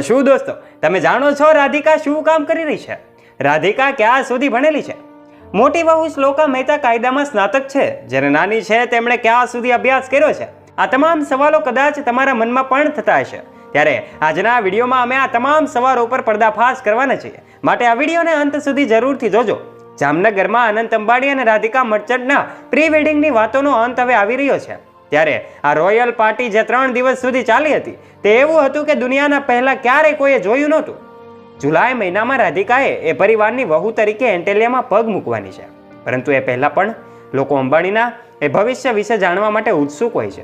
શું દોસ્તો, તમે જાણો છો રાધિકા શું કામ કરી રહી છે? રાધિકા ક્યાં સુધી ભણેલી છે? મોટી વહુ શ્લોકા મહેતા કાયદામાં સ્નાતક છે, જ્યારે નાની છે તેમણે ક્યાં સુધી અભ્યાસ કર્યો છે? આ તમામ સવાલો કદાચ તમારા મનમાં પણ થતા હશે. ત્યારે આજના વિડીયોમાં અમે આ તમામ સવાલો ઉપર પર્દાફાશ કરવાના છીએ. માટે આ વિડીયોને અંત સુધી જરૂરથી જોજો. જામનગરમાં અનંત અંબાણી અને રાધિકા મર્ચન્ટના પ્રી વેડિંગની વાતોનો અંત હવે આવી રહ્યો છે. ત્યારે આ રોયલ પાર્ટી જે ત્રણ દિવસ સુધી ચાલી હતી, તે એવું હતું કે દુનિયાના પહેલા ક્યારેય કોઈએ જોયું નહોતું. જુલાઈ મહિનામાં રાધિકાએ એ પરિવારની વહુ તરીકે એન્ટેલિયામાં પગ મૂકવાની છે. પરંતુ એ પહેલાં પણ લોકો અંબાણીના એ ભવિષ્ય વિશે જાણવા માટે ઉત્સુક હોય છે.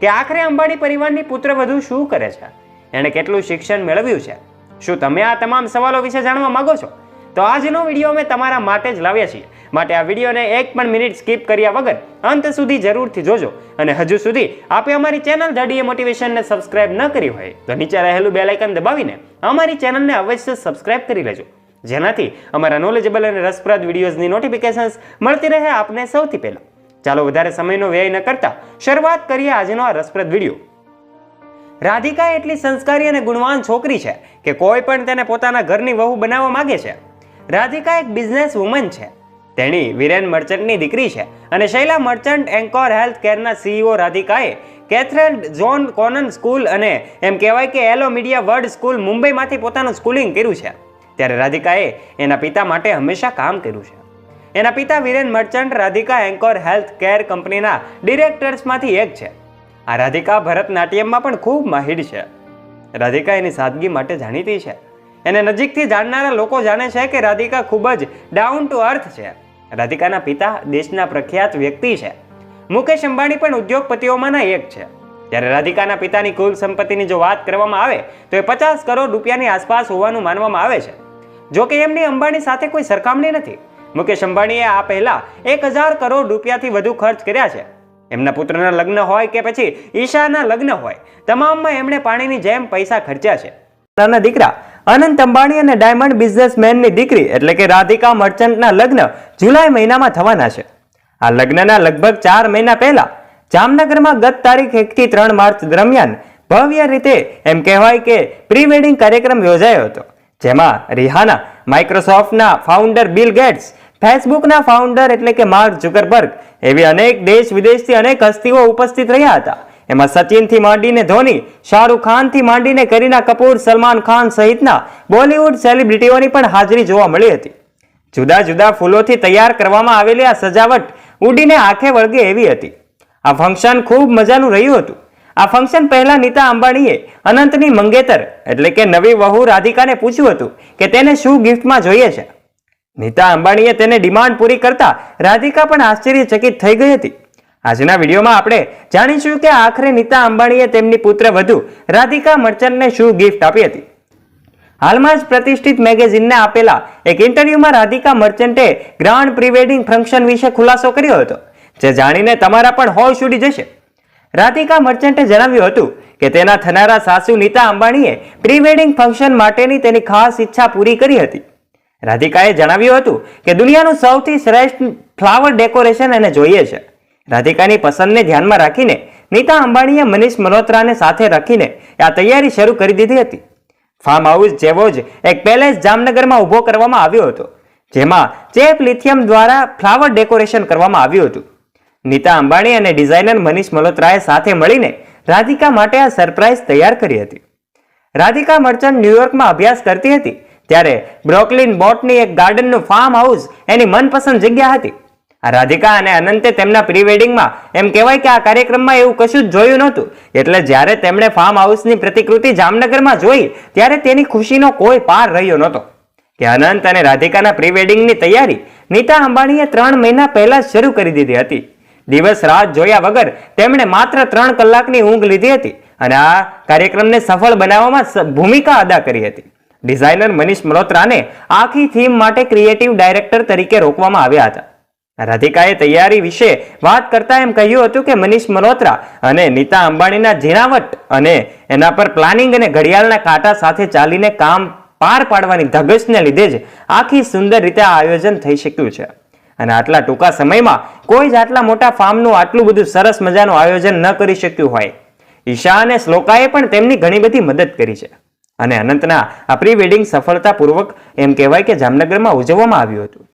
કે આખરે અંબાણી પરિવારની પુત્રવધુ શું કરે છે? એણે કેટલું શિક્ષણ મેળવ્યું છે? શું તમે આ તમામ સવાલો વિશે જાણવા માગો છો? તો આજનો વીડિયો અમે તમારા માટે જ લાવ્યા છીએ. માટે આ વિડીયોને એક પણ મિનિટ સ્કીપ કર્યા વગર અંત સુધી જરૂરથી જોજો. અને હજુ સુધી આપે અમારી ચેનલ ધડીએ મોટિવેશનને સબસ્ક્રાઇબ ન કરી હોય, તો નીચે રહેલું બેલાઇકન દબાવીને અમારી ચેનલને અવશ્ય સબસ્ક્રાઇબ કરી લેજો. જેનાથી અમારા નોલેજેબલ અને રસપ્રદ વિડીયોઝની નોટિફિકેશન્સ મળતી રહે આપને સૌથી પહેલાં. ચાલો વધારે સમયનો વ્યય ન કરતા શરૂઆત કરીએ આજનો આ રસપ્રદ વીડિયો. રાધિકા એટલી સંસ્કારી અને ગુણવાન છોકરી છે કે કોઈ પણ તેને પોતાના ઘરની વહુ બનાવવા માગે છે. રાધિકા એક બિઝનેસ વુમન છે. તેણી વિરેન મર્ચન્ટની દીકરી છે અને શૈલા મર્ચન્ટ એન્કોર હેલ્થ કેરના સીઈઓ રાધિકાએ કેથરેન જોન કોનન સ્કૂલ અને એમ કહેવાય કે એલો મીડિયા વર્લ્ડ સ્કૂલ મુંબઈમાંથી પોતાનું સ્કૂલિંગ કર્યું છે. ત્યારે રાધિકાએ એના પિતા માટે હંમેશા કામ કર્યું છે. એના પિતા Viren Merchant Radhika Encore health care કંપનીના ડિરેક્ટર્સમાંથી એક છે. આ રાધિકા ભરતનાટ્યમમાં પણ ખૂબ માહિર છે. રાધિકા એની સાદગી માટે જાણીતી છે. એને નજીકથી જાણનારા લોકો જાણે છે કે રાધિકા ખૂબ જ ડાઉન ટુ અર્થ છે. રાધિકાના પિતા દેશના પ્રખ્યાત વ્યક્તિ છે. મુકેશ અંબાણી પણ ઉદ્યોગપતિઓમાંના એક છે. જ્યારે રાધિકાના પિતાની કુલ સંપત્તિની જો વાત કરવામાં આવે, તો એ પચાસ કરોડ રૂપિયાની આસપાસ હોવાનું માનવામાં આવે છે. જો એમની અંબાણી સાથે કોઈ સરખામણી નથી. મુકેશ અંબાણીએ આ પહેલા એક હજાર કરોડ રૂપિયાથી વધુ ખર્ચ કર્યા છે. એમના પુત્રના લગ્ન હોય કે પછી ઈશાના લગ્ન હોય, તમામમાં એમણે પાણીની જેમ પૈસા ખર્ચ્યા છે. દીકરા અનંત અંબાણી અને ડાયમંડ બિઝનેસમેનની દીકરી એટલે કે રાધિકા મર્ચન્ટના લગ્ન જુલાઈ મહિનામાં થવાના છે. આ લગ્નના લગભગ ચાર મહિના પહેલા જામનગરમાં ગત તારીખ એકથી ત્રણ માર્ચ દરમિયાન ભવ્ય રીતે એમ કહેવાય કે પ્રી વેડિંગ કાર્યક્રમ યોજાયો હતો, જેમાં રિહાના, માઇક્રોસોફ્ટના ફાઉન્ડર બિલ ગેટ્સ, ફેસબુકના ફાઉન્ડર એટલે કે માર્ક ઝુકરબર્ગ એવી અનેક દેશ વિદેશથી અનેક હસ્તીઓ ઉપસ્થિત રહ્યા હતા. એમાં સચિનથી માંડીને ધોની, શાહરૂખ ખાનથી માંડીને કરીના કપૂર, સલમાન ખાન સહિતના બોલિવૂડ સેલિબ્રિટીઓની પણ હાજરી જોવા મળી હતી. જુદા જુદા ફૂલોથી તૈયાર કરવામાં આવેલી આ સજાવટ ઉડીને આંખે વળગે એવી હતી. આ ફંક્શન ખૂબ મજાનું રહ્યું હતું. આ ફંક્શન પહેલા નીતા અંબાણીએ અનંતની મંગેતર એટલે કે નવી વહુ રાધિકાને પૂછ્યું હતું કે તેને શું ગિફ્ટમાં જોઈએ છે. નીતા અંબાણીએ તેને ડિમાન્ડ પૂરી કરતા રાધિકા પણ આશ્ચર્યચકિત થઈ ગઈ હતી. આજના વિડીયોમાં આપણે જાણીશું કે આખરે નીતા અંબાણીએ તેમની પુત્ર વધુ રાધિકા મર્ચન્ટને શું ગિફ્ટ આપી હતી? હાલમાં જ પ્રતિષ્ઠિત મેગેઝિનને આપેલા એક ઇન્ટરવ્યુમાં રાધિકા મર્ચન્ટે ગ્રાન્ડ પ્રીવેડિંગ ફંક્શન વિશે ખુલાસો કર્યો હતો, જે જાણીને તમારા પણ હોશ ઉડી જશે. રાધિકા મર્ચન્ટે જણાવ્યું હતું કે તેના થનારા સાસુ નીતા અંબાણીએ પ્રીવેડિંગ ફંક્શન માટેની તેની ખાસ ઈચ્છા પૂરી કરી હતી. રાધિકાએ જણાવ્યું હતું કે દુનિયાનું સૌથી શ્રેષ્ઠ ફ્લાવર ડેકોરેશન એને જોઈએ છે. રાધિકાની પસંદને ધ્યાનમાં રાખીને નીતા અંબાણીએ મનીષ મલ્હોત્રાને સાથે રાખીને આ તૈયારી શરૂ કરી દીધી હતી. ફાર્મ હાઉસ જેવો જ એક પેલેસ જામનગરમાં ઊભો કરવામાં આવ્યો હતો, જેમાં ચેપ લિથિયમ દ્વારા ફ્લાવર ડેકોરેશન કરવામાં આવ્યું હતું. નીતા અંબાણી અને ડિઝાઇનર મનીષ મલ્હોત્રાએ સાથે મળીને રાધિકા માટે આ સરપ્રાઇઝ તૈયાર કરી હતી. રાધિકા મર્ચન્ટ ન્યુયોર્કમાં અભ્યાસ કરતી હતી, ત્યારે બ્રોકલિન બોટની એક ગાર્ડનનું ફાર્મ હાઉસ એની મનપસંદ જગ્યા હતી. રાધિકા અને અનંતે તેમના પ્રી વેડિંગમાં એમ કહેવાય કે આ કાર્યક્રમમાં એવું કશું જ જોયું નહોતું. એટલે જ્યારે તેમણે ફાર્મ હાઉસની પ્રતિકૃતિ જામનગરમાં જોઈ, ત્યારે તેની ખુશીનો કોઈ પાર રહ્યો નહોતો. કે અનંત અને રાધિકાના પ્રી વેડિંગની તૈયારી નીતા અંબાણીએ ત્રણ મહિના પહેલા શરૂ કરી દીધી હતી. દિવસ રાત જોયા વગર તેમણે માત્ર ત્રણ કલાકની ઊંઘ લીધી હતી અને આ કાર્યક્રમને સફળ બનાવવામાં ભૂમિકા અદા કરી હતી. ડિઝાઇનર મનીષ મલોત્રાને આખી થીમ માટે ક્રિએટિવ ડાયરેક્ટર તરીકે રોકવામાં આવ્યા હતા. રાધિકાએ તૈયારી વિશે વાત કરતા એમ કહ્યું હતું કે મનીષ મલ્હોત્રા અને નીતા અંબાણીના ઝીણાવટ અને એના પર પ્લાનિંગ અને ઘડિયાળના કાંટા સાથે ચાલીને કામ પાર પાડવાની ધગશને લીધે જ આખી સુંદર રીતે આ આયોજન થઈ શક્યું છે. અને આટલા ટૂંકા સમયમાં કોઈ જ આટલા મોટા ફાર્મનું આટલું બધું સરસ મજાનું આયોજન ન કરી શક્યું હોય. ઈશા અને શ્લોકાએ પણ તેમની ઘણી બધી મદદ કરી છે. અને અનંતના આ પ્રી વેડિંગ સફળતાપૂર્વક એમ કહેવાય કે જામનગરમાં ઉજવવામાં આવ્યું હતું.